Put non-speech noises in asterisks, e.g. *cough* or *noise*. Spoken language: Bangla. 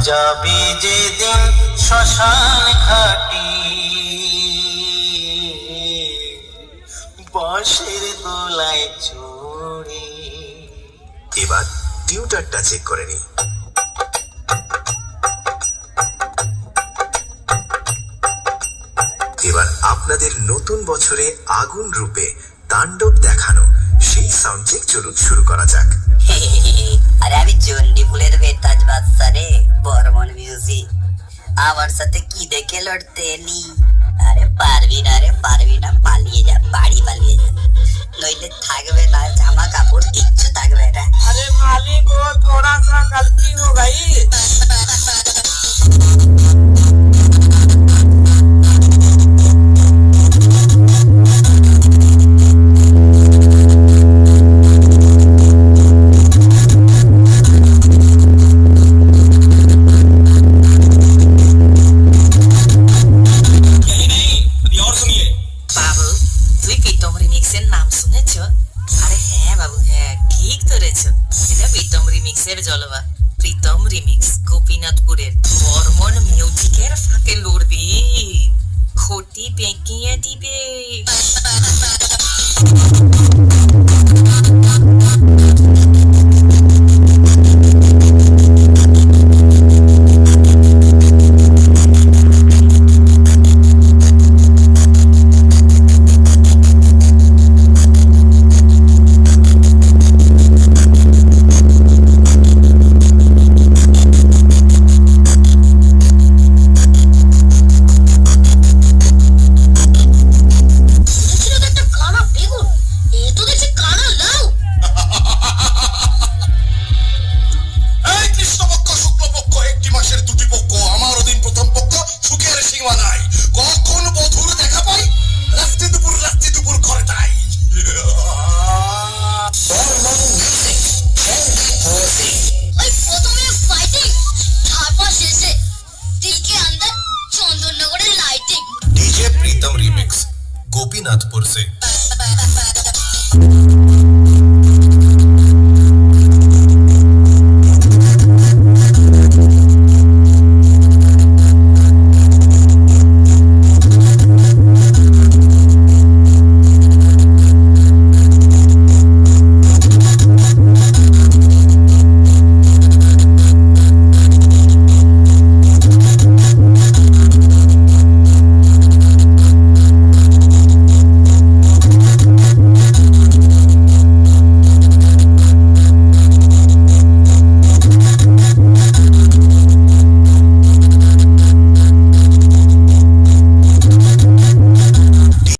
যাবি যেদিন শ্মশান ঘাটি। বাঁশের দোলায় চড়ে। এবার টিউটারটা চেক করে নি। এবার আপনাদের নতুন বছরে আগুন রূপে তাণ্ডব দেখানো সেই সাউন্ড চেক চলুন শুরু করা যাক। *laughs* আরে আমি চন্ডি ফুলের আমার সাথে কি দেখে লড়তে এলি আরে পারবি না রে পারবি না পালিয়ে যা বাড়ি পালিয়ে যা নইলে থাকবে না জামা কাপড় কিচ্ছু থাকবে না আরে মালিক ও থোড়া সা গলতি হো গই তুই প্রীতম রিমিক্সের নাম শুনেছ? আরে হ্যাঁ বাবু হ্যাঁ ঠিক ধরেছ। এটা প্রীতম রিমিক্সের জলবা। প্রীতম রিমিক্স গোপীনাথপুরের বর্মন মিউজিকের একটি মাসের দুটি পক্ষ আমার অধীন প্রথম পক্ষ সুখের সীমা নাই কখন বধুর দেখা পাই রাত্রি দুপুর রাত্রি দুপুর করে তাই ওই প্রথমে ফাইটিং তারপর শেষে দিল के अंदर চন্দননগরের lighting DJ Pritam remix Gopinathpur से